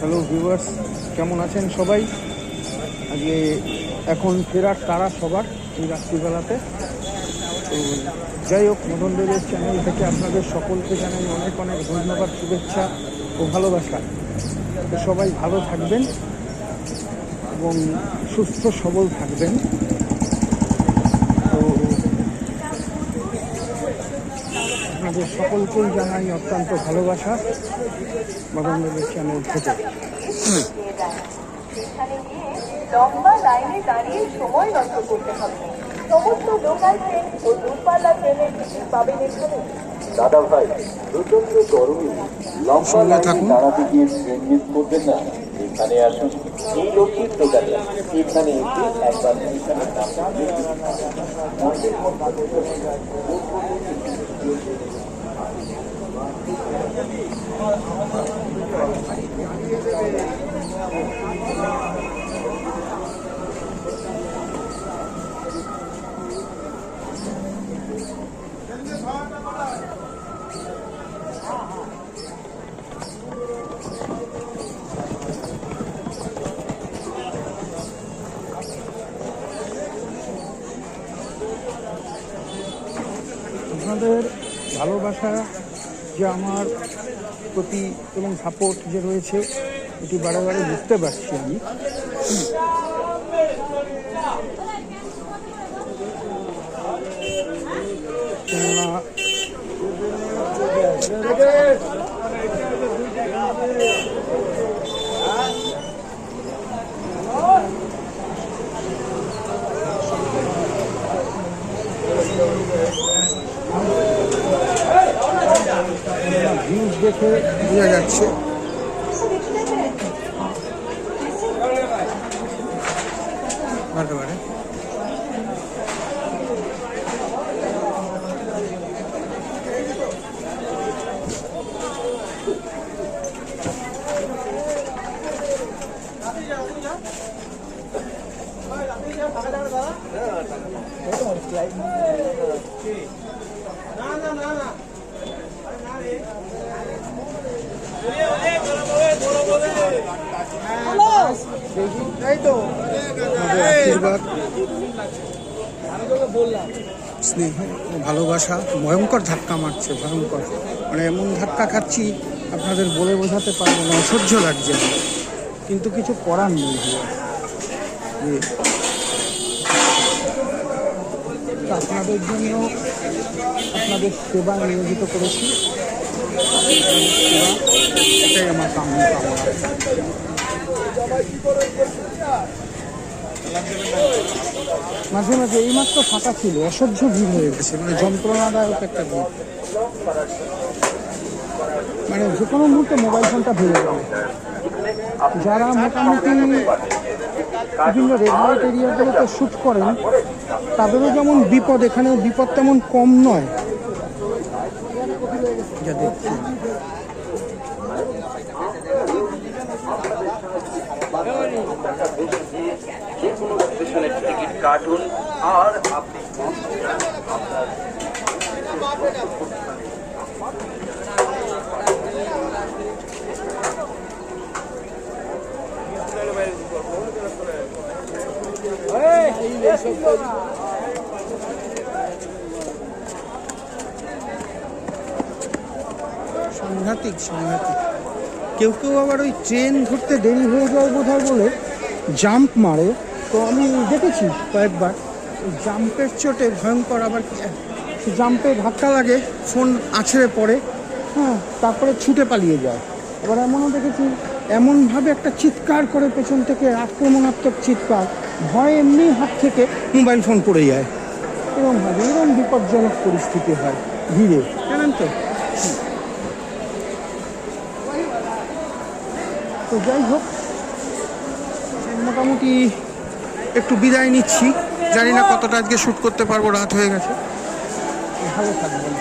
Hello viewers কেমন আছেন সবাই? আজকে এখন ফেরার তারা সবার এই রাত্রিবেলাতে। তো যাই হোক, মদন দেবের চ্যানেল থেকে আপনাদের সকলকে জানাই অনেক অনেক ধন্যবাদ, শুভেচ্ছা ও ভালোবাসা। তো সবাই ভালো থাকবেন এবং সুস্থ সবল থাকবেন তো আপনাদের সকলকেই জানাই অত্যন্ত ভালোবাসা। দেবের চ্যানেল থেকে। সেখানে লম্বা লাইনে দাঁড়িয়ে সময় নষ্ট করতে হবে। সমস্ত লোকাল ট্রেন ও দূরপাল্লা ট্রেনের টিকিট পাবেন এখানে। দাদা ভাই প্রচণ্ড গরমে লম্বা লাইনে দাঁড়াতে গিয়ে ট্রেন মিস করবেন না? এখানে আসুন। এই লক্ষ্মীর দোকানে এখানে এসে একবার এখানে নামটা লিখে আপনাদের ভালোবাসা যে আমার প্রতি এবং সাপোর্ট যে রয়েছে, এটি বারে বারে বুঝতে পারছি আমি। ভিউজ দেখে বোঝা যাচ্ছে। বারে বারে আশীর্বাদ স্নেহ ভালোবাসা, ভয়ঙ্কর ধাক্কা মারছে, ভয়ঙ্কর। মানে এমন ধাক্কা খাচ্ছি, আপনাদের বলে বোঝাতে পারব না, অসহ্য লাগছে। কিন্তু কিছু করার নেই আপনাদের জন্য আপনাদের সেবা নিয়োজিত করেছি। এটাই আমার কামনা মাঝে মাঝে এইমাত্র ফাঁকা ছিল, অসহ্য ভিড় হয়ে গেছে মানে যন্ত্রণাদায়ক একটা ভিড়। মানে যে কোনো মুহূর্তে মোবাইল ফোনটা ভেঙে যাবে। যারা মোটামুটি বিভিন্ন লাইট এরিয়াগুলোতে শ্যুট করেন, তাদেরও যেমন বিপদ, এখানেও বিপদ তেমন কম নয়। যা দেখছি যে কোনো স্টেশনের টিকিট কাটুন, আর আপনি সাংঘাতিক সাংঘাতিক। কেউ কেউ আবার ওই ট্রেন ধরতে দেরি হয়ে যায় বোধ বলে জাম্প মারে। তো আমি দেখেছি কয়েকবার জাম্পের চোটে ভয়ঙ্কর আবার জাম্পে ধাক্কা লাগে, ফোন আছড়ে পড়ে হ্যাঁ তারপরে ছুটে পালিয়ে যায়। এবার এমনও দেখেছি, এমনভাবে একটা চিৎকার করে পেছন থেকে আক্রমণাত্মক চিৎকার, ভয় এমনি হাত থেকে মোবাইল ফোন পড়ে যায়। এরকম হয় এরকম বিপজ্জনক পরিস্থিতি হয় ভিড়ে, জানেন তো? তো যাই হোক, মোটামুটি একটু বিদায় নিচ্ছি। জানি না কতটা আজকে শ্যুট করতে পারব, রাত হয়ে গেছে। ভালো থাকবেন